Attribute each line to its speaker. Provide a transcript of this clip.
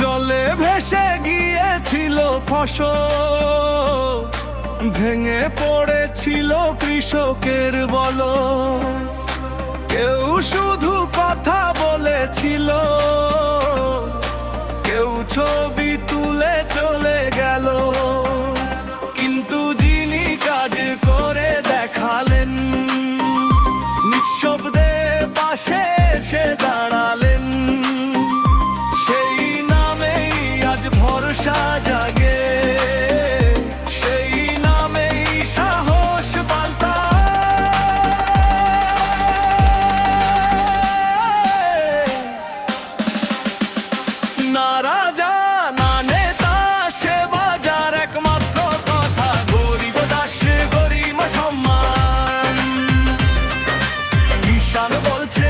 Speaker 1: জলে ভেসে গিয়েছিল ফসল, ভেঙে পড়েছিল কৃষকের বল। কেউ শুধু কথা বলেছিল, কেউ ছবি তুলে চলে গেল। কিন্তু যিনি কাজ করে দেখালেন, নিঃশব্দে পাশে এসে আশা জাগে সেই নামেই সাহস পাল্টা না রাজা, না নেতা, সে বাজার একমাত্র কথা। গরিব দাস গরিব সম্মান ঈশান বলছে